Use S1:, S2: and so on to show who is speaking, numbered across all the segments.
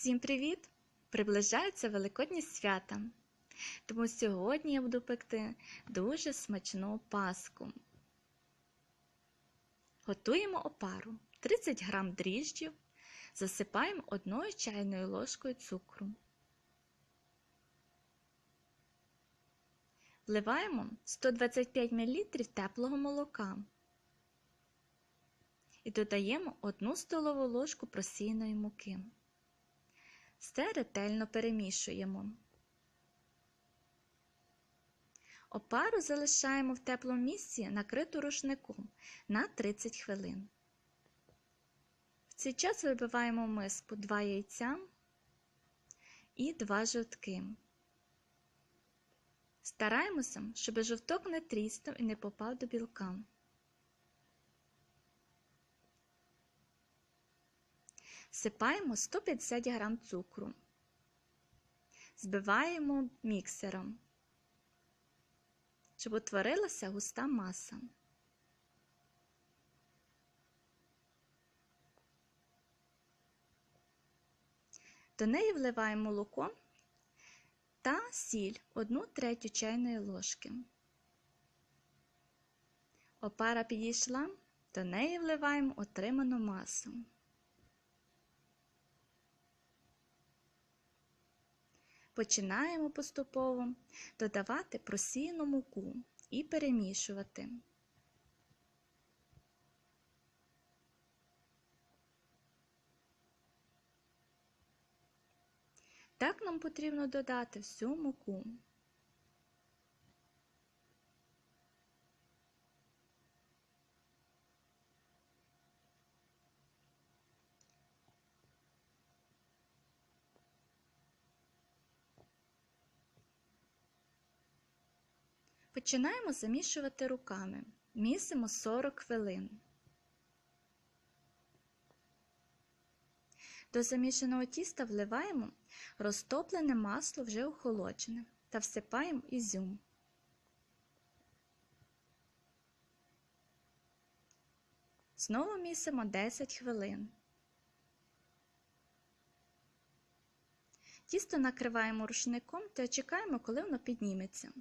S1: Всім привіт! Приближаються великодні свята. Тому сьогодні я буду пекти дуже смачну паску. Готуємо опару 30 г дріжджів, засипаємо одною чайною ложкою цукру. Вливаємо 125 мл теплого молока і додаємо 1 столову ложку просіяної муки. Все ретельно перемішуємо. Опару залишаємо в теплому місці, накриту рушником на 30 хвилин. В цей час вибиваємо в миску 2 яйця і 2 жовтки. Стараємося, щоб жовток не тріснув і не попав до білка. Всипаємо 150 г цукру. Збиваємо міксером, щоб утворилася густа маса. До неї вливаємо молоко та сіль 1 третю чайної ложки. Опара підійшла, до неї вливаємо отриману масу. Починаємо поступово додавати просіяну муку і перемішувати. Так нам потрібно додати всю муку. Починаємо замішувати руками. Місимо 40 хвилин. До замішаного тіста вливаємо розтоплене масло вже охолоджене та всипаємо ізюм. Знову місимо 10 хвилин. Тісто накриваємо рушником та чекаємо, коли воно підніметься.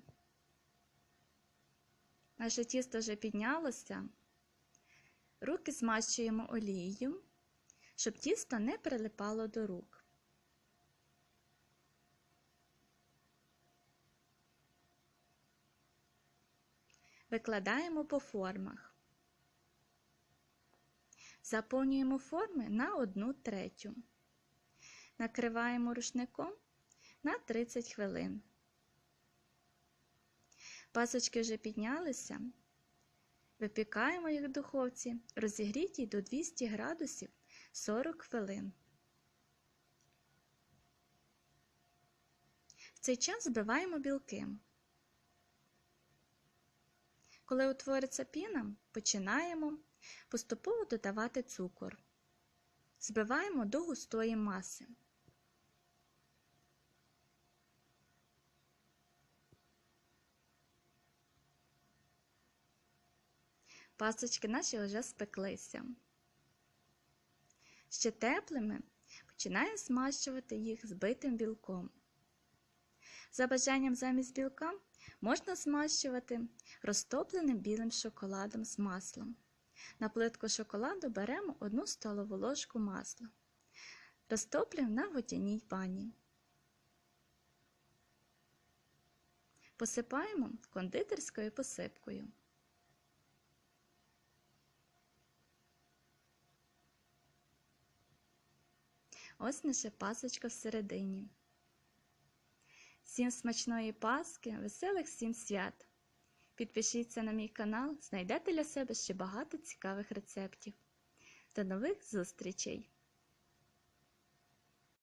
S1: Наше тісто вже піднялося. Руки змащуємо олією, щоб тісто не прилипало до рук. Викладаємо по формах. Заповнюємо форми на 1 третю. Накриваємо рушником на 30 хвилин. Пасочки вже піднялися. Випікаємо їх в духовці, розігрітій до 200 градусів 40 хвилин. В цей час збиваємо білки. Коли утвориться піна, починаємо поступово додавати цукор. Збиваємо до густої маси. Пасочки наші вже спеклися. Ще теплими починаємо смащувати їх збитим білком. За бажанням замість білка можна змащувати розтопленим білим шоколадом з маслом. На плитку шоколаду беремо 1 столову ложку масла. Розтоплюємо на водяній бані. Посипаємо кондитерською посипкою. Ось наша пасочка всередині. Всім смачної паски, веселих всім свят! Підпишіться на мій канал, знайдете для себе ще багато цікавих рецептів. До нових зустрічей!